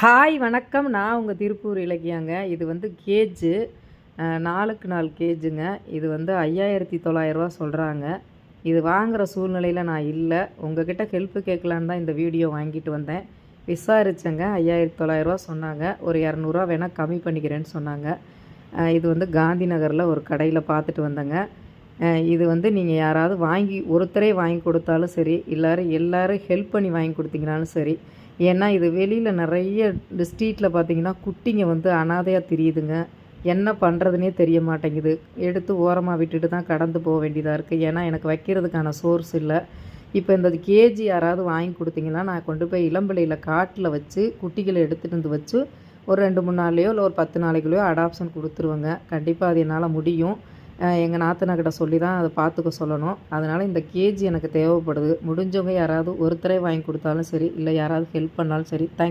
Hi வணக்கம். நான் உங்கள் திருப்பூர் இலக்கியாங்க. இது வந்து கேஜு. நாளுக்கு நாலு கேஜுங்க. இது வந்து ஐயாயிரத்தி தொள்ளாயிரரூவா சொல்கிறாங்க இது வாங்குகிற சூழ்நிலையில் நான் இல்லை. உங்ககிட்ட ஹெல்ப்பு கேட்கலான்னு தான் இந்த வீடியோ வாங்கிட்டு வந்தேன். விசாரித்தேங்க ஐயாயிரத்தி தொள்ளாயிரரூவா சொன்னாங்க. ஒரு இரநூறுவா வேணால் கம்மி பண்ணிக்கிறேன்னு சொன்னாங்க. இது வந்து காந்தி நகரில் ஒரு கடையில் பார்த்துட்டு வந்தேங்க. இது வந்து நீங்கள் யாராவது வாங்கி ஒருத்தரே வாங்கி கொடுத்தாலும் சரி எல்லோரும் எல்லோரும் ஹெல்ப் பண்ணி வாங்கி கொடுத்தீங்கனாலும் சரி ஏன்னா இது வெளியில் நிறைய ஸ்ட்ரீட்டில் பார்த்தீங்கன்னா குட்டிங்க வந்து அனாதையாக தெரியுதுங்க. என்ன பண்ணுறதுனே தெரிய மாட்டேங்குது. எடுத்து ஓரமாக விட்டுட்டு தான் கடந்து போக வேண்டியதாக இருக்குது ஏன்னா எனக்கு வைக்கிறதுக்கான சோர்ஸ் இல்லை. இப்போ இந்த கேஜி யாராவது வாங்கி கொடுத்தீங்கன்னா நான் கொண்டு போய் இளம்பிள்ளையில் காட்டில் வச்சு குட்டிகளை எடுத்துகிட்டு வந்து வச்சு ஒரு ரெண்டு மூணு நாள்லையோ இல்லை ஒரு பத்து நாளைக்குள்ளேயோ அடாப்ஷன் கொடுத்துருவேங்க. கண்டிப்பாக அது என்னால் முடியும். எங்கள் நாத்தனாக்கிட்ட சொல்லி தான் அதை பார்த்துக்க சொல்லணும். அதனால் இந்த கேஜி எனக்கு தேவைப்படுது. முடிஞ்சவங்க யாராவது ஒருத்தரே வாங்கி கொடுத்தாலும் சரி இல்லை யாராவது ஹெல்ப் பண்ணாலும் சரி தேங்க்